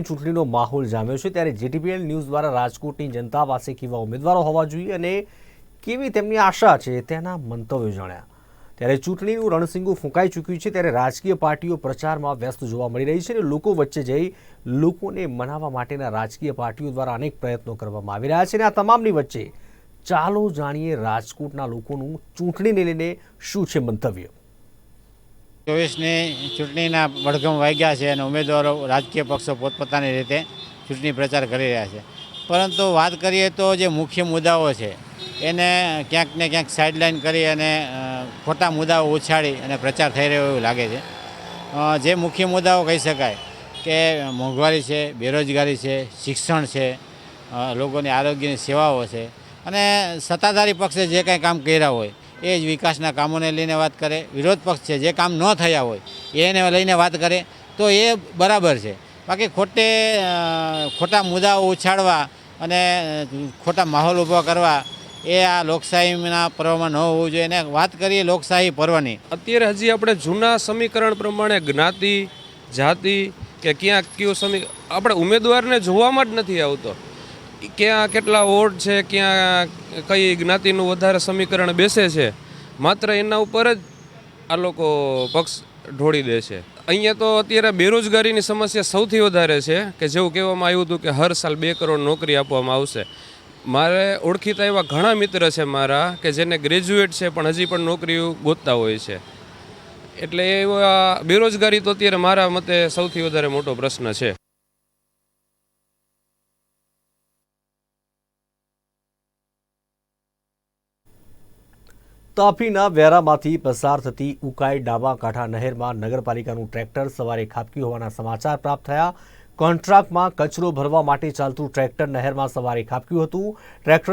ચૂંટણીનો માહોલ જામ્યો છે ત્યારે જેટીપીએલ ન્યૂઝ દ્વારા રાજકોટની જનતા પાસે કેવા ઉમેદવારો હોવા જોઈએ અને કેવી તેમની આશા છે તેના મંતવ્યો જાણ્યા. ત્યારે ચૂંટણીનું રણસિંગું ફૂંકાઈ ચૂક્યું છે ત્યારે રાજકીય પાર્ટીઓ પ્રચારમાં વ્યસ્ત જોવા મળી રહી છે અને લોકો વચ્ચે જઈ લોકોને મનાવવા માટેના રાજકીય પાર્ટીઓ દ્વારા અનેક પ્રયત્નો કરવામાં આવી રહ્યા છે અને આ તમામની વચ્ચે ચાલો જાણીએ રાજકોટના લોકોનું ચૂંટણીને લઈને શું છે મંતવ્ય. ચોવીસની ચૂંટણીના વડગમ વાગ્યા છે અને ઉમેદવારો રાજકીય પક્ષો પોતપોતાની રીતે ચૂંટણી પ્રચાર કરી રહ્યા છે. પરંતુ વાત કરીએ તો જે મુખ્ય મુદ્દાઓ છે, એને ક્યાંક ને ક્યાંક સાઇડલાઇન કરી અને ખોટા મુદ્દાઓ ઉછાળી અને પ્રચાર થઈ રહ્યો એવું લાગે છે. જે મુખ્ય મુદ્દાઓ કહી શકાય કે મોંઘવારી છે, બેરોજગારી છે, શિક્ષણ છે લોકોની આરોગ્યની સેવાઓ છે અને સત્તાધારી પક્ષે જે કાંઈ કામ કર્યા હોય એ જ વિકાસના કામોને લઈને વાત કરે, વિરોધ પક્ષ છે, જે કામ ન થયા હોય, એને લઈને વાત કરે, તો એ બરાબર છે. બાકી ખોટે ખોટા મુદ્દાઓ ઉછાળવા અને ખોટા માહોલ ઊભો કરવા એ આ લોકશાહીના પર્વમાં ન હોવું જોઈએ. અને વાત કરીએ લોકશાહી પર્વની. અત્યારે હજી આપણે જૂના સમીકરણ પ્રમાણે જ્ઞાતિ, જાતિ કે ક્યાં કયું સમી, આપણે ઉમેદવારને જોવામાં જ નથી આવતો. ક્યાં કેટલા વોટ છે, ક્યાં કઈ જ્ઞાતિનું વધારે સમીકરણ બેસે છે, માત્ર એના ઉપર જ આ લોકો પક્ષ ઢોળી દે છે. અહીંયા તો અત્યારે બેરોજગારીની સમસ્યા સૌથી વધારે છે, કે જેવું કહેવામાં આવ્યું હતું કે હર સાલ બે કરોડ નોકરી આપવામાં આવશે. મારે ઓળખીતા એવા ઘણા મિત્ર છે મારા, કે જેને ગ્રેજ્યુએટ છે પણ હજી પણ નોકરીઓ ગોતતા હોય છે. એટલે એવા બેરોજગારી તો અત્યારે મારા મતે સૌથી વધારે મોટો પ્રશ્ન છે. તાપીના વેરામાંથી પસાર થતી ઉકાઈ ડાબા કાંઠા નહેરમાં નગરપાલિકાનું ટ્રેક્ટર સવારે ખાબક્યું હોવાના સમાચાર પ્રાપ્ત થયા. કોન્ટ્રાક્ટમાં કચરો ભરવા માટે ચાલતું ટ્રેક્ટર નહેરમાં સવારે ખાબક્યું હતું. ટ્રેક્ટર